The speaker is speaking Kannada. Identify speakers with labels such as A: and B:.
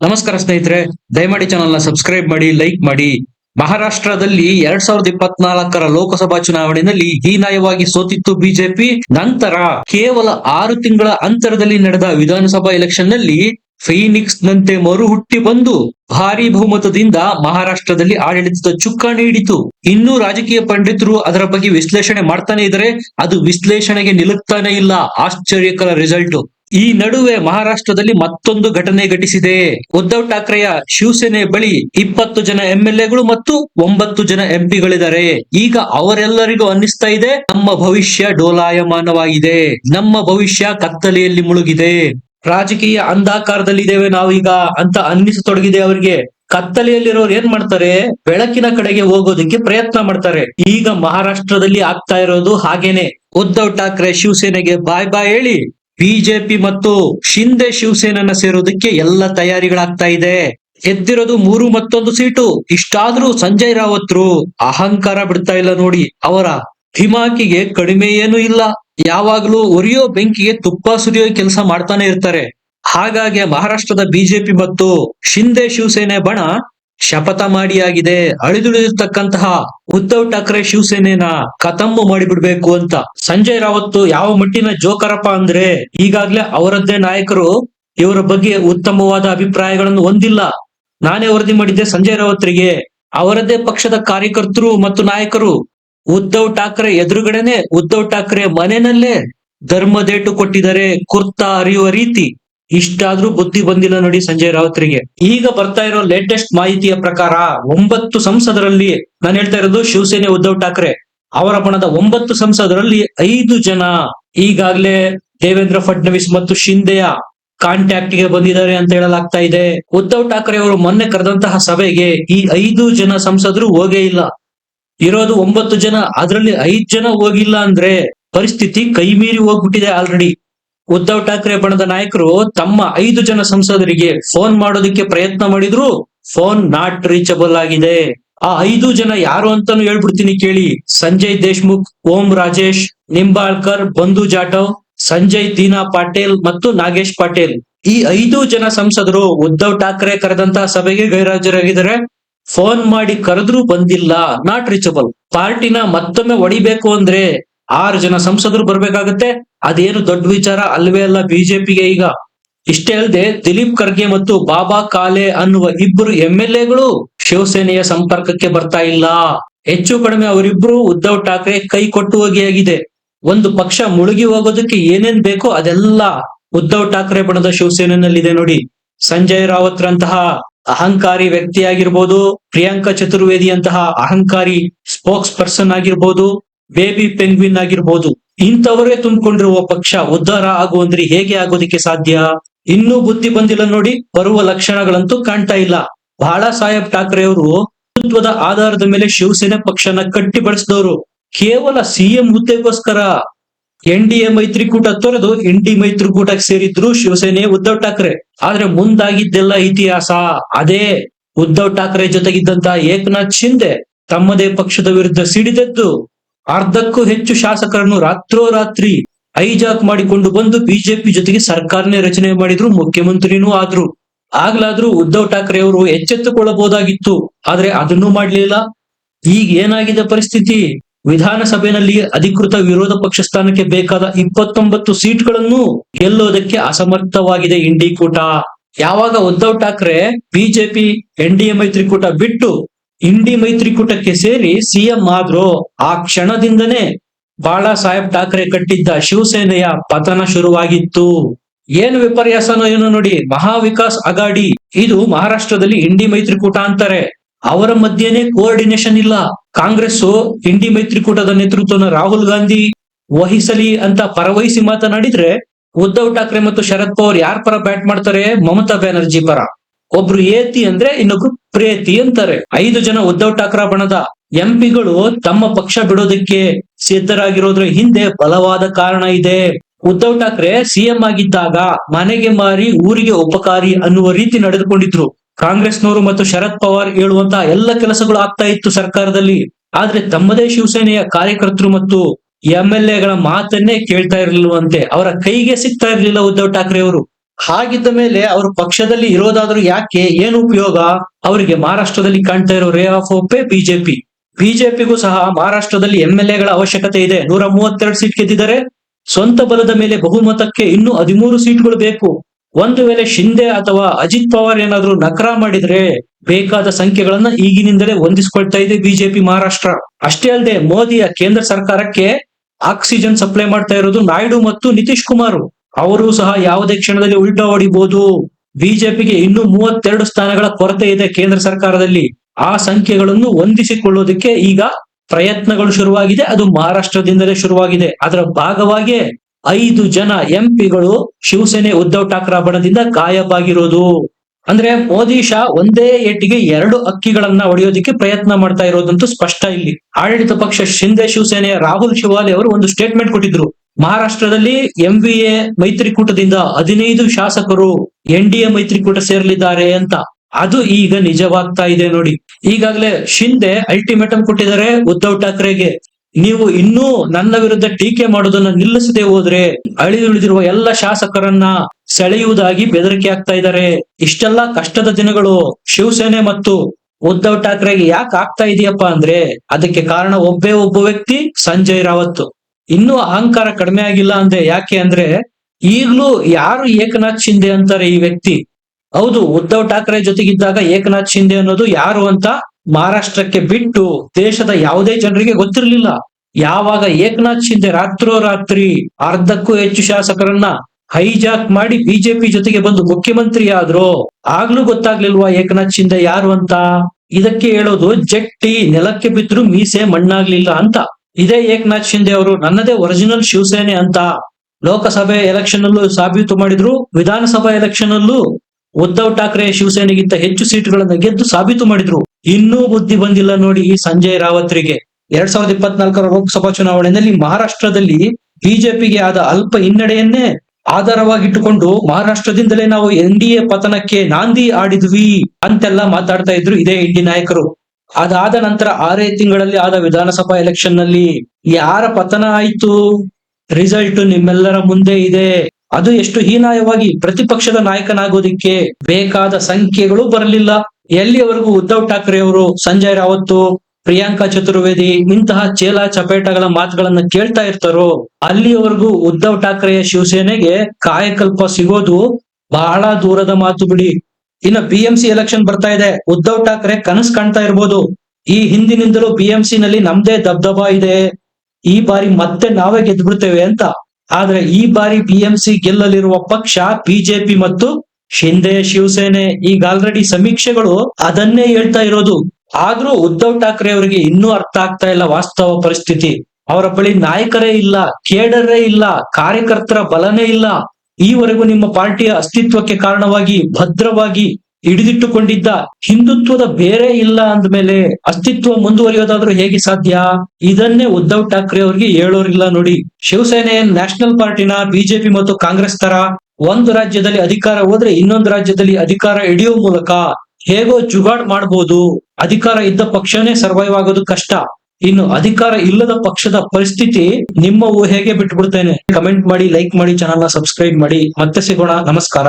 A: ನಮಸ್ಕಾರ ಸ್ನೇಹಿತರೆ, ದಯಮಾಡಿ ಚಾನಲ್ನ ಸಬ್ಸ್ಕ್ರೈಬ್ ಮಾಡಿ ಲೈಕ್ ಮಾಡಿ. ಮಹಾರಾಷ್ಟ್ರದಲ್ಲಿ ಎರಡ್ ಸಾವಿರದ ಇಪ್ಪತ್ನಾಲ್ಕರ ಲೋಕಸಭಾ ಚುನಾವಣೆಯಲ್ಲಿ ಹೀನಾಯವಾಗಿ ಸೋತಿತ್ತು ಬಿಜೆಪಿ. ನಂತರ ಕೇವಲ ಆರು ತಿಂಗಳ ಅಂತರದಲ್ಲಿ ನಡೆದ ವಿಧಾನಸಭಾ ಎಲೆಕ್ಷನ್ನಲ್ಲಿ ಫೀನಿಕ್ಸ್ ನಂತೆ ಮರುಹುಟ್ಟಿ ಬಂದು ಭಾರಿ ಬಹುಮತದಿಂದ ಮಹಾರಾಷ್ಟ್ರದಲ್ಲಿ ಆಡಳಿತದ ಚುಕ್ಕಾಣಿ ಹಿಡಿತು ಇನ್ನೂ ರಾಜಕೀಯ ಪಂಡಿತರು ಅದರ ಬಗ್ಗೆ ವಿಶ್ಲೇಷಣೆ ಮಾಡ್ತಾನೆ ಇದ್ರೆ ಅದು ವಿಶ್ಲೇಷಣೆಗೆ ನಿಲುಕ್ತಾನೆ ಇಲ್ಲ. ಆಶ್ಚರ್ಯಕರ ರಿಸಲ್ಟ್ ಈ ನಡುವೆ ಮಹಾರಾಷ್ಟ್ರದಲ್ಲಿ ಮತ್ತೊಂದು ಘಟನೆ ಘಟಿಸಿದೆ. ಉದ್ಧವ್ ಠಾಕ್ರೆಯ ಶಿವಸೇನೆ ಬಳಿ ಇಪ್ಪತ್ತು ಜನ ಎಂಎಲ್ಎಗಳು ಮತ್ತು ಒಂಬತ್ತು ಜನ ಎಂಪಿಗಳಿದ್ದಾರೆ. ಈಗ ಅವರೆಲ್ಲರಿಗೂ ಅನ್ನಿಸ್ತಾ ಇದೆ, ನಮ್ಮ ಭವಿಷ್ಯ ಡೋಲಾಯಮಾನವಾಗಿದೆ. ನಮ್ಮ ಭವಿಷ್ಯ ಕತ್ತಲೆಯಲ್ಲಿ ಮುಳುಗಿದೆ. ರಾಜಕೀಯ ಅಂಧಾಕಾರದಲ್ಲಿದ್ದೇವೆ ನಾವೀಗ ಅಂತ ಅನ್ನಿಸತೊಡಗಿದೆ ಅವರಿಗೆ. ಕತ್ತಲೆಯಲ್ಲಿರೋರು ಏನ್ ಮಾಡ್ತಾರೆ? ಬೆಳಕಿನ ಕಡೆಗೆ ಹೋಗೋದಕ್ಕೆ ಪ್ರಯತ್ನ ಮಾಡ್ತಾರೆ. ಈಗ ಮಹಾರಾಷ್ಟ್ರದಲ್ಲಿ ಆಗ್ತಾ ಇರೋದು ಹಾಗೇನೆ. ಉದ್ಧವ್ ಠಾಕ್ರೆ ಶಿವಸೇನೆಗೆ ಬಾಯ್ ಬಾಯ್ ಹೇಳಿ ಬಿಜೆಪಿ ಮತ್ತು ಶಿಂದೆ ಶಿವಸೇನನ್ನ ಸೇರೋದಕ್ಕೆ ಎಲ್ಲ ತಯಾರಿಗಳಾಗ್ತಾ ಇದೆ. ಎದ್ದಿರೋದು ಮೂರು ಮತ್ತೊಂದು ಸೀಟು. ಇಷ್ಟಾದ್ರೂ ಸಂಜಯ್ ರಾವತ್ರು ಅಹಂಕಾರ ಬಿಡ್ತಾ ಇಲ್ಲ ನೋಡಿ. ಅವರ ಹಿಮಾಕಿಗೆ ಕಡಿಮೆ ಏನೂ ಇಲ್ಲ. ಯಾವಾಗ್ಲೂ ಒರಿಯೋ ಬೆಂಕಿಗೆ ತುಪ್ಪ ಸುರಿಯೋ ಕೆಲಸ ಮಾಡ್ತಾನೆ ಇರ್ತಾರೆ. ಹಾಗಾಗಿ ಮಹಾರಾಷ್ಟ್ರದ ಬಿಜೆಪಿ ಮತ್ತು ಶಿಂದೆ ಶಿವಸೇನೆ ಬಣ ಶಪಥ ಮಾಡಿಯಾಗಿದೆ ಅಳಿದುಳಿದಿರ್ತಕ್ಕಂತಹ ಉದ್ಧವ್ ಠಾಕ್ರೆ ಶಿವಸೇನೆನ ಖತಮ್ಮು ಮಾಡಿಬಿಡ್ಬೇಕು ಅಂತ. ಸಂಜಯ್ ರಾವತ್ ಯಾವ ಮಟ್ಟಿನ ಜೋಕರಪ್ಪ ಅಂದ್ರೆ ಈಗಾಗ್ಲೇ ಅವರದ್ದೇ ನಾಯಕರು ಇವರ ಬಗ್ಗೆ ಉತ್ತಮವಾದ ಅಭಿಪ್ರಾಯಗಳನ್ನು ಹೊಂದಿಲ್ಲ. ನಾನೇ ವರದಿ ಮಾಡಿದ್ದೆ ಸಂಜಯ್ ರಾವತ್ರಿಗೆ. ಅವರದ್ದೇ ಪಕ್ಷದ ಕಾರ್ಯಕರ್ತರು ಮತ್ತು ನಾಯಕರು. ಉದ್ಧವ್ ಠಾಕ್ರೆ ಎದುರುಗಡೆನೆ ಉದ್ಧವ್ ಠಾಕ್ರೆ ಮನೆಯಲ್ಲೇ ಧರ್ಮದೇಟು ಕೊಟ್ಟಿದ್ದಾರೆ. ಕುರ್ತಾ ಅರಿಯುವ ರೀತಿ. ಇಷ್ಟಾದ್ರೂ ಬುದ್ಧಿ ಬಂದಿಲ್ಲ ನೋಡಿ ಸಂಜಯ್ ರಾವತ್ರಿಗೆ. ಈಗ ಬರ್ತಾ ಇರೋ ಲೇಟೆಸ್ಟ್ ಮಾಹಿತಿಯ ಪ್ರಕಾರ ಒಂಬತ್ತು ಸಂಸದರಲ್ಲಿ ನಾನು ಹೇಳ್ತಾ ಇರೋದು ಶಿವಸೇನೆ ಉದ್ಧವ್ ಠಾಕ್ರೆ ಅವರ ಬಣದ ಒಂಬತ್ತು ಸಂಸದರಲ್ಲಿ ಐದು ಜನ ಈಗಾಗ್ಲೇ ದೇವೇಂದ್ರ ಫಡ್ನವೀಸ್ ಮತ್ತು ಶಿಂದೆಯ ಕಾಂಟ್ಯಾಕ್ಟ್ಗೆ ಬಂದಿದ್ದಾರೆ ಅಂತ ಹೇಳಲಾಗ್ತಾ ಇದೆ. ಉದ್ಧವ್ ಠಾಕ್ರೆ ಅವರು ಮೊನ್ನೆ ಕರೆದಂತಹ ಸಭೆಗೆ ಈ ಐದು ಜನ ಸಂಸದರು ಹೋಗೇ ಇಲ್ಲ. ಇರೋದು ಒಂಬತ್ತು ಜನ, ಅದರಲ್ಲಿ ಐದು ಜನ ಹೋಗಿಲ್ಲ ಅಂದ್ರೆ ಪರಿಸ್ಥಿತಿ ಕೈಮೀರಿ ಹೋಗ್ಬಿಟ್ಟಿದೆ ಆಲ್ರೆಡಿ ಉದ್ಧವ್ ಠಾಕ್ರೆ ಬಣದ ನಾಯಕರು ತಮ್ಮ ಐದು ಜನ ಸಂಸದರಿಗೆ ಫೋನ್ ಮಾಡೋದಕ್ಕೆ ಪ್ರಯತ್ನ ಮಾಡಿದ್ರು. ಫೋನ್ ನಾಟ್ ರೀಚಬಲ್ ಆಗಿದೆ. ಆ ಐದು ಜನ ಯಾರು ಅಂತಾನು ಹೇಳ್ಬಿಡ್ತೀನಿ ಕೇಳಿ. ಸಂಜಯ್ ದೇಶ್ಮುಖ್, ಓಂ ರಾಜೇಶ್, ನಿಂಬಾಳ್ಕರ್, ಬಂಧು ಜಾಟವ್, ಸಂಜಯ್ ದೀನಾ ಪಾಟೇಲ್ ಮತ್ತು ನಾಗೇಶ್ ಪಾಟೇಲ್. ಈ ಐದು ಜನ ಸಂಸದರು ಉದ್ಧವ್ ಠಾಕ್ರೆ ಕರೆದಂತಹ ಸಭೆಗೆ ಗೈರಾಜರಾಗಿದ್ದಾರೆ. ಫೋನ್ ಮಾಡಿ ಕರೆದ್ರೂ ಬಂದಿಲ್ಲ. ನಾಟ್ ರೀಚಬಲ್ ಪಾರ್ಟಿನ ಮತ್ತೊಮ್ಮೆ ಹೊಡಿಬೇಕು ಅಂದ್ರೆ ಆರು ಜನ ಸಂಸದರು ಬರ್ಬೇಕಾಗತ್ತೆ. ಅದೇನು ದೊಡ್ಡ ವಿಚಾರ ಅಲ್ವೇ ಅಲ್ಲ, ಬಿಜೆಪಿಗೆ ಈಗ. ಇಷ್ಟೇ ಅಲ್ಲದೆ ದಿಲೀಪ್ ಖರ್ಗೆ ಮತ್ತು ಬಾಬಾ ಕಾಲೆ ಅನ್ನುವ ಇಬ್ಬರು ಎಂ ಎಲ್ ಎಗಳು ಶಿವಸೇನೆಯ ಸಂಪರ್ಕಕ್ಕೆ ಬರ್ತಾ ಇಲ್ಲ. ಹೆಚ್ಚು ಕಡಿಮೆ ಅವರಿಬ್ರು ಉದ್ಧವ್ ಠಾಕ್ರೆ ಕೈ ಕೊಟ್ಟು ಹೋಗಿಯಾಗಿದೆ. ಒಂದು ಪಕ್ಷ ಮುಳುಗಿ ಹೋಗೋದಕ್ಕೆ ಏನೇನ್ ಬೇಕೋ ಅದೆಲ್ಲ ಉದ್ಧವ್ ಠಾಕ್ರೆ ಬಣದ ಶಿವಸೇನೆಯಲ್ಲಿದೆ ನೋಡಿ. ಸಂಜಯ್ ರಾವತ್ ರಂತಹ ಅಹಂಕಾರಿ ವ್ಯಕ್ತಿ ಆಗಿರ್ಬೋದು ಪ್ರಿಯಾಂಕಾ ಚತುರ್ವೇದಿ ಅಂತಹ ಅಹಂಕಾರಿ ಸ್ಪೋಕ್ಸ್ ಪರ್ಸನ್ ಆಗಿರ್ಬೋದು ಬೇಬಿ ಪೆಂಗ್ವಿನ್ ಆಗಿರ್ಬೋದು, ಇಂಥವರೇ ತುಂಬಿಕೊಂಡಿರುವ ಪಕ್ಷ ಉದ್ಧಾರ ಆಗುವಂದ್ರೆ ಹೇಗೆ ಆಗೋದಿಕ್ಕೆ ಸಾಧ್ಯ? ಇನ್ನೂ ಬುದ್ಧಿ ಬಂದಿಲ್ಲ ನೋಡಿ, ಬರುವ ಲಕ್ಷಣಗಳಂತೂ ಕಾಣ್ತಾ ಇಲ್ಲ. ಬಹಳ ಸಾಹೇಬ್ ಠಾಕ್ರೆ ಅವರು ಹಿಂದುತ್ವದ ಆಧಾರದ ಮೇಲೆ ಶಿವಸೇನೆ ಪಕ್ಷನ ಕಟ್ಟಿ ಬಳಸಿದವರು. ಕೇವಲ ಸಿಎಂ ಹುದ್ದೆಗೋಸ್ಕರ ಎನ್ ಡಿ ಎ ಮೈತ್ರಿಕೂಟ ತೊರೆದು ಎನ್ ಡಿ ಮೈತ್ರಿಕೂಟಕ್ಕೆ ಸೇರಿದ್ರು ಶಿವಸೇನೆ ಉದ್ಧವ್ ಠಾಕ್ರೆ. ಆದ್ರೆ ಮುಂದಾಗಿದ್ದೆಲ್ಲ ಇತಿಹಾಸ ಅದೇ. ಉದ್ಧವ್ ಠಾಕ್ರೆ ಜೊತೆಗಿದ್ದಂತ ಏಕನಾಥ್ ಶಿಂದೆ ತಮ್ಮದೇ ಪಕ್ಷದ ವಿರುದ್ಧ ಸಿಡಿದೆದ್ದು. ಅರ್ಧಕ್ಕೂ ಹೆಚ್ಚು ಶಾಸಕರನ್ನು ರಾತ್ರೋರಾತ್ರಿ ಐಜಾಕ್ ಮಾಡಿಕೊಂಡು ಬಂದು ಬಿಜೆಪಿ ಜೊತೆಗೆ ಸರ್ಕಾರನೇ ರಚನೆ ಮಾಡಿದ್ರು, ಮುಖ್ಯಮಂತ್ರಿನೂ ಆದ್ರು. ಆಗ್ಲಾದ್ರೂ ಉದ್ಧವ್ ಠಾಕ್ರೆ ಅವರು ಎಚ್ಚೆತ್ತುಕೊಳ್ಳಬಹುದಾಗಿತ್ತು, ಆದ್ರೆ ಅದನ್ನೂ ಮಾಡ್ಲಿಲ್ಲ. ಈಗ ಏನಾಗಿದೆ ಪರಿಸ್ಥಿತಿ? ವಿಧಾನಸಭೆಯಲ್ಲಿ ಅಧಿಕೃತ ವಿರೋಧ ಪಕ್ಷ ಸ್ಥಾನಕ್ಕೆ ಬೇಕಾದ ಇಪ್ಪತ್ತೊಂಬತ್ತು ಸೀಟ್ಗಳನ್ನು ಗೆಲ್ಲೋದಕ್ಕೆ ಅಸಮರ್ಥವಾಗಿದೆ ಇಂಡಿ ಕೂಟ. ಯಾವಾಗ Uddhav Thackeray BJP N D ಮೈತ್ರಿಕೂಟ ಬಿಟ್ಟು ಇಂಡಿ ಮೈತ್ರಿಕೂಟಕ್ಕೆ ಸೇರಿ ಸಿಎಂ ಆದ್ರೂ ಆ ಕ್ಷಣದಿಂದನೇ ಬಾಳಾ ಸಾಹೇಬ್ ಠಾಕ್ರೆ ಕಟ್ಟಿದ್ದ ಶಿವಸೇನೆಯ ಪತನ ಶುರುವಾಗಿತ್ತು. ಏನು ವಿಪರ್ಯಾಸನೋ ಏನೋ ನೋಡಿ, ಮಹಾವಿಕಾಸ್ ಅಗಾಡಿ, ಇದು ಮಹಾರಾಷ್ಟ್ರದಲ್ಲಿ ಇಂಡಿ ಮೈತ್ರಿಕೂಟ ಅಂತಾರೆ. ಅವರ ಮಧ್ಯೆನೆ ಕೋಆರ್ಡಿನೇಷನ್ ಇಲ್ಲ. ಕಾಂಗ್ರೆಸ್ ಇಂಡಿ ಮೈತ್ರಿಕೂಟದ ನೇತೃತ್ವನ ರಾಹುಲ್ ಗಾಂಧಿ ವಹಿಸಲಿ ಅಂತ ಪರವಹಿಸಿ ಮಾತನಾಡಿದ್ರೆ, ಉದ್ಧವ್ ಠಾಕ್ರೆ ಮತ್ತು ಶರದ್ ಪವಾರ್ ಯಾರ ಪರ ಬ್ಯಾಟ್ ಮಾಡ್ತಾರೆ? ಮಮತಾ ಬ್ಯಾನರ್ಜಿ ಪರ. ಒಬ್ರು ಏತಿ ಅಂದ್ರೆ ಇನ್ನೊಬ್ರು ಪ್ರೇತಿ ಅಂತಾರೆ. ಐದು ಜನ ಉದ್ಧವ್ ಠಾಕ್ರೆ ಬಣದ ಎಂಪಿಗಳು ತಮ್ಮ ಪಕ್ಷ ಬಿಡೋದಕ್ಕೆ ಸಿದ್ಧರಾಗಿರೋದ್ರ ಹಿಂದೆ ಬಲವಾದ ಕಾರಣ ಇದೆ. ಉದ್ಧವ್ ಠಾಕ್ರೆ ಸಿಎಂ ಆಗಿದ್ದಾಗ ಮನೆಗೆ ಮಾರಿ ಊರಿಗೆ ಉಪಕಾರಿ ಅನ್ನುವ ರೀತಿ ನಡೆದುಕೊಂಡಿದ್ರು. ಕಾಂಗ್ರೆಸ್ನವರು ಮತ್ತು ಶರದ್ ಪವಾರ್ ಹೇಳುವಂತಹ ಎಲ್ಲ ಕೆಲಸಗಳು ಆಗ್ತಾ ಇತ್ತು ಸರ್ಕಾರದಲ್ಲಿ. ಆದ್ರೆ ತಮ್ಮದೇ ಶಿವಸೇನೆಯ ಕಾರ್ಯಕರ್ತರು ಮತ್ತು ಎಂ ಎಲ್ ಎಗಳ ಮಾತನ್ನೇ ಕೇಳ್ತಾ ಇರಲಿಲ್ಲವಂತೆ ಅವರ ಕೈಗೆ ಸಿಗ್ತಾ ಇರ್ಲಿಲ್ಲ ಉದ್ಧವ್ ಠಾಕ್ರೆ ಅವರು. ಹಾಗಿದ್ದ ಮೇಲೆ ಅವರು ಪಕ್ಷದಲ್ಲಿ ಇರೋದಾದ್ರೂ ಯಾಕೆ, ಏನು ಉಪಯೋಗ? ಅವರಿಗೆ ಮಹಾರಾಷ್ಟ್ರದಲ್ಲಿ ಕಾಣ್ತಾ ಇರೋ ರೇ ಆಫ್ ಹೋಪೆ ಬಿಜೆಪಿ ಬಿಜೆಪಿಗೂ ಸಹ ಮಹಾರಾಷ್ಟ್ರದಲ್ಲಿ ಎಂ ಎಲ್ ಎಗಳ ಅವಶ್ಯಕತೆ ಇದೆ. ನೂರ ಮೂವತ್ತೆರಡು ಸೀಟ್ ಗೆದ್ದಿದ್ದಾರೆ. ಸ್ವಂತ ಬಲದ ಮೇಲೆ ಬಹುಮತಕ್ಕೆ ಇನ್ನೂ ಹದಿಮೂರು ಸೀಟ್ಗಳು ಬೇಕು. ಒಂದು ವೇಳೆ ಶಿಂದೆ ಅಥವಾ ಅಜಿತ್ ಪವಾರ್ ಏನಾದ್ರೂ ನಕರ ಮಾಡಿದ್ರೆ ಬೇಕಾದ ಸಂಖ್ಯೆಗಳನ್ನ ಈಗಿನಿಂದಲೇ ಹೊಂದಿಸ್ಕೊಳ್ತಾ ಇದೆ ಬಿಜೆಪಿ ಮಹಾರಾಷ್ಟ್ರ. ಅಷ್ಟೇ ಅಲ್ಲದೆ ಮೋದಿಯ ಕೇಂದ್ರ ಸರ್ಕಾರಕ್ಕೆ ಆಕ್ಸಿಜನ್ ಸಪ್ಲೈ ಮಾಡ್ತಾ ಇರೋದು ನಾಯ್ಡು ಮತ್ತು ನಿತೀಶ್ ಕುಮಾರ್. ಅವರು ಸಹ ಯಾವುದೇ ಕ್ಷಣದಲ್ಲಿ ಉಲ್ಟಾ ಹೊಡಿಬಹುದು ಬಿಜೆಪಿಗೆ ಇನ್ನೂ ಮೂವತ್ತೆರಡು ಸ್ಥಾನಗಳ ಕೊರತೆ ಇದೆ ಕೇಂದ್ರ ಸರ್ಕಾರದಲ್ಲಿ. ಆ ಸಂಖ್ಯೆಗಳನ್ನು ಹೊಂದಿಸಿಕೊಳ್ಳೋದಕ್ಕೆ ಈಗ ಪ್ರಯತ್ನಗಳು ಶುರುವಾಗಿದೆ. ಅದು ಮಹಾರಾಷ್ಟ್ರದಿಂದಲೇ ಶುರುವಾಗಿದೆ. ಅದರ ಭಾಗವಾಗಿ ಐದು ಜನ ಎಂಪಿಗಳು ಶಿವಸೇನೆ ಉದ್ಧವ್ ಠಾಕ್ರೆ ಬಣದಿಂದ ಗಾಯಬಾಗಿರೋದು. ಅಂದ್ರೆ ಮೋದಿ ಶಾ ಒಂದೇ ಏಟಿಗೆ ಎರಡು ಅಕ್ಕಿಗಳನ್ನ ಹೊಡೆಯೋದಿಕ್ಕೆ ಪ್ರಯತ್ನ ಮಾಡ್ತಾ ಇರೋದಂತೂ ಸ್ಪಷ್ಟ ಇಲ್ಲಿ. ಆಡಳಿತ ಪಕ್ಷ ಶಿಂದೆ ಶಿವಸೇನೆಯ ರಾಹುಲ್ ಶಿವಾಲೆ ಅವರು ಒಂದು ಸ್ಟೇಟ್ಮೆಂಟ್ ಕೊಟ್ಟಿದ್ರು. ಮಹಾರಾಷ್ಟ್ರದಲ್ಲಿ ಎಂವಿಎ ಮೈತ್ರಿಕೂಟದಿಂದ ಹದಿನೈದು ಶಾಸಕರು ಎನ್ ಡಿ ಎ ಮೈತ್ರಿಕೂಟ ಸೇರಲಿದ್ದಾರೆ ಅಂತ. ಅದು ಈಗ ನಿಜವಾಗ್ತಾ ಇದೆ ನೋಡಿ. ಈಗಾಗಲೇ ಶಿಂದೆ ಅಲ್ಟಿಮೇಟಮ್ ಕೊಟ್ಟಿದ್ದಾರೆ ಉದ್ಧವ್ ಠಾಕ್ರೆಗೆ. ನೀವು ಇನ್ನೂ ನನ್ನ ವಿರುದ್ಧ ಟೀಕೆ ಮಾಡೋದನ್ನ ನಿಲ್ಲಿಸದೆ ಹೋದ್ರೆ ಅಳಿದುಳಿದಿರುವ ಎಲ್ಲ ಶಾಸಕರನ್ನ ಸೆಳೆಯುವುದಾಗಿ ಬೆದರಿಕೆ ಆಗ್ತಾ ಇದ್ದಾರೆ. ಇಷ್ಟೆಲ್ಲ ಕಷ್ಟದ ದಿನಗಳು ಶಿವಸೇನೆ ಮತ್ತು ಉದ್ಧವ್ ಠಾಕ್ರೆಗೆ ಯಾಕೆ ಆಗ್ತಾ ಇದೆಯಪ್ಪ ಅಂದ್ರೆ ಅದಕ್ಕೆ ಕಾರಣ ಒಬ್ಬೇ ಒಬ್ಬ ವ್ಯಕ್ತಿ ಸಂಜಯ್ ರಾವತ್. ಇನ್ನೂ ಅಹಂಕಾರ ಕಡಿಮೆ ಆಗಿಲ್ಲ ಅಂದ್ರೆ ಯಾಕೆ ಅಂದ್ರೆ ಈಗ್ಲೂ ಯಾರು ಏಕನಾಥ್ ಶಿಂದೆ ಅಂತಾರೆ ಈ ವ್ಯಕ್ತಿ? ಹೌದು, ಉದ್ಧವ್ ಠಾಕ್ರೆ ಜೊತೆಗಿದ್ದಾಗ ಏಕನಾಥ್ ಶಿಂದೆ ಅನ್ನೋದು ಯಾರು ಅಂತ ಮಹಾರಾಷ್ಟ್ರಕ್ಕೆ ಬಿಟ್ಟು ದೇಶದ ಯಾವುದೇ ಜನರಿಗೆ ಗೊತ್ತಿರಲಿಲ್ಲ. ಯಾವಾಗ ಏಕನಾಥ್ ಶಿಂದೆ ರಾತ್ರೋರಾತ್ರಿ ಅರ್ಧಕ್ಕೂ ಹೆಚ್ಚು ಶಾಸಕರನ್ನ ಹೈಜಾಕ್ ಮಾಡಿ ಬಿಜೆಪಿ ಜೊತೆಗೆ ಬಂದು ಮುಖ್ಯಮಂತ್ರಿ ಆದ್ರು ಆಗ್ಲೂ ಗೊತ್ತಾಗ್ಲಿಲ್ವಾ ಏಕನಾಥ್ ಶಿಂದೆ ಯಾರು ಅಂತ? ಇದಕ್ಕೆ ಹೇಳೋದು ಜಟ್ಟಿ, ನೆಲಕ್ಕೆ ಬಿದ್ರು ಮೀಸೆ ಮಣ್ಣಾಗ್ಲಿಲ್ಲ ಅಂತ. ಇದೇ ಏಕನಾಥ್ ಶಿಂದೆ ಅವರು ನನ್ನದೇ ಒರಿಜಿನಲ್ ಶಿವಸೇನೆ ಅಂತ ಲೋಕಸಭೆ ಎಲೆಕ್ಷನ್ ಅಲ್ಲೂ ಸಾಬೀತು ಮಾಡಿದ್ರು. ವಿಧಾನಸಭಾ ಎಲೆಕ್ಷನ್ ಅಲ್ಲೂ ಉದ್ಧವ್ ಠಾಕ್ರೆ ಶಿವಸೇನೆಗಿಂತ ಹೆಚ್ಚು ಸೀಟುಗಳನ್ನ ಗೆದ್ದು ಸಾಬೀತು ಮಾಡಿದ್ರು. ಇನ್ನೂ ಬುದ್ಧಿ ಬಂದಿಲ್ಲ ನೋಡಿ ಈ ಸಂಜಯ್ ರಾವತ್ರಿಗೆ. ಎರಡ್ ಸಾವಿರದ ಇಪ್ಪತ್ನಾಲ್ಕರ ಲೋಕಸಭಾ ಚುನಾವಣೆಯಲ್ಲಿ ಮಹಾರಾಷ್ಟ್ರದಲ್ಲಿ ಬಿಜೆಪಿಗೆ ಆದ ಅಲ್ಪ ಹಿನ್ನಡೆಯನ್ನೇ ಆಧಾರವಾಗಿಟ್ಟುಕೊಂಡು ಮಹಾರಾಷ್ಟ್ರದಿಂದಲೇ ನಾವು ಎನ್ ಡಿ ಎ ಪತನಕ್ಕೆ ನಾಂದಿ ಆಡಿದ್ವಿ ಅಂತೆಲ್ಲ ಮಾತಾಡ್ತಾ ಇದ್ರು ಇದೇ ಇಂಡಿ ನಾಯಕರು. ಅದಾದ ನಂತರ ಆರೇ ತಿಂಗಳಲ್ಲಿ ಆದ ವಿಧಾನಸಭಾ ಎಲೆಕ್ಷನ್ನಲ್ಲಿ ಯಾರ ಪತನ ಆಯ್ತು? ರಿಸಲ್ಟ್ ನಿಮ್ಮೆಲ್ಲರ ಮುಂದೆ ಇದೆ. ಅದು ಎಷ್ಟು ಹೀನಾಯವಾಗಿ ಪ್ರತಿಪಕ್ಷದ ನಾಯಕನಾಗೋದಿಕ್ಕೆ ಬೇಕಾದ ಸಂಖ್ಯೆಗಳು ಬರಲಿಲ್ಲ. ಎಲ್ಲಿಯವರೆಗೂ ಉದ್ಧವ್ ಠಾಕ್ರೆ ಅವರು, ಸಂಜಯ್ ರಾವತ್, ಪ್ರಿಯಾಂಕಾ ಚತುರ್ವೇದಿ ಇಂತಹ ಚೇಲ ಚಪೇಟಗಳ ಮಾತುಗಳನ್ನ ಕೇಳ್ತಾ ಇರ್ತಾರೋ? ಅಲ್ಲಿಯವರೆಗೂ ಉದ್ಧವ್ ಠಾಕ್ರೆಯ ಶಿವಸೇನೆಗೆ ಕಾಯಕಲ್ಪ ಸಿಗೋದು ಬಹಳ ದೂರದ ಮಾತು ಬಿಡಿ. ಇನ್ನು ಬಿ ಎಂ ಸಿ ಎಲೆಕ್ಷನ್ ಬರ್ತಾ ಇದೆ. ಉದ್ಧವ್ ಠಾಕ್ರೆ ಕನಸು ಕಾಣ್ತಾ ಇರ್ಬೋದು. ಈ ಹಿಂದಿನಿಂದಲೂ ಬಿ ಎಂ ಸಿ ನಲ್ಲಿ ನಮ್ದೇ ದಬ್ದಬಾ ಇದೆ. ಈ ಬಾರಿ ಮತ್ತೆ ನಾವೇ ಗೆದ್ಬಿಡ್ತೇವೆ ಅಂತ. ಆದ್ರೆ ಈ ಬಾರಿ ಬಿ ಎಂ ಸಿ ಗೆಲ್ಲಲಿರುವ ಪಕ್ಷ ಬಿಜೆಪಿ ಮತ್ತು ಶಿಂದೆ ಶಿವಸೇನೆ. ಈಗ ಆಲ್ರೆಡಿ ಸಮೀಕ್ಷೆಗಳು ಅದನ್ನೇ ಹೇಳ್ತಾ ಇರೋದು. ಆದ್ರೂ ಉದ್ಧವ್ ಠಾಕ್ರೆ ಅವರಿಗೆ ಇನ್ನೂ ಅರ್ಥ ಆಗ್ತಾ ಇಲ್ಲ ವಾಸ್ತವ ಪರಿಸ್ಥಿತಿ. ಅವರ ಬಳಿ ನಾಯಕರೇ ಇಲ್ಲ, ಕೇಡರೇ ಇಲ್ಲ, ಕಾರ್ಯಕರ್ತರ ಬಲನೇ ಇಲ್ಲ. ಈವರೆಗೂ ನಿಮ್ಮ ಪಾರ್ಟಿಯ ಅಸ್ತಿತ್ವಕ್ಕೆ ಕಾರಣವಾಗಿ ಭದ್ರವಾಗಿ ಹಿಡಿದಿಟ್ಟುಕೊಂಡಿದ್ದ ಹಿಂದುತ್ವದ ಬೇರೆ ಇಲ್ಲ ಅಂದ್ಮೇಲೆ ಅಸ್ತಿತ್ವ ಮುಂದುವರಿಯೋದಾದ್ರೂ ಹೇಗೆ ಸಾಧ್ಯ? ಇದನ್ನೇ ಉದ್ಧವ್ ಠಾಕ್ರೆ ಅವರಿಗೆ ಹೇಳೋರಿಲ್ಲ ನೋಡಿ. ಶಿವಸೇನೆ ನ್ಯಾಷನಲ್ ಪಾರ್ಟಿನ ಬಿಜೆಪಿ ಮತ್ತು ಕಾಂಗ್ರೆಸ್ ತರ ಒಂದು ರಾಜ್ಯದಲ್ಲಿ ಅಧಿಕಾರ ಹೋದ್ರೆ ಇನ್ನೊಂದು ರಾಜ್ಯದಲ್ಲಿ ಅಧಿಕಾರ ಹಿಡಿಯೋ ಮೂಲಕ ಹೇಗೋ ಜುಗಾಡ್ ಮಾಡಬಹುದು ಅಧಿಕಾರ ಇದ್ದ ಪಕ್ಷನೇ ಸರ್ವೈವ್ ಆಗೋದು ಕಷ್ಟ. ಇನ್ನು ಅಧಿಕಾರ ಇಲ್ಲದ ಪಕ್ಷದ ಪರಿಸ್ಥಿತಿ ನಿಮ್ಮ ಊಹೆಗೆ ಬಿಟ್ಬಿಡ್ತೇನೆ. ಕಮೆಂಟ್ ಮಾಡಿ ಲೈಕ್ ಮಾಡಿ ಚಾನಲ್ನ ಸಬ್ಸ್ಕ್ರೈಬ್ ಮಾಡಿ. ಮತ್ತೆ ಸಿಗೋಣ. ನಮಸ್ಕಾರ.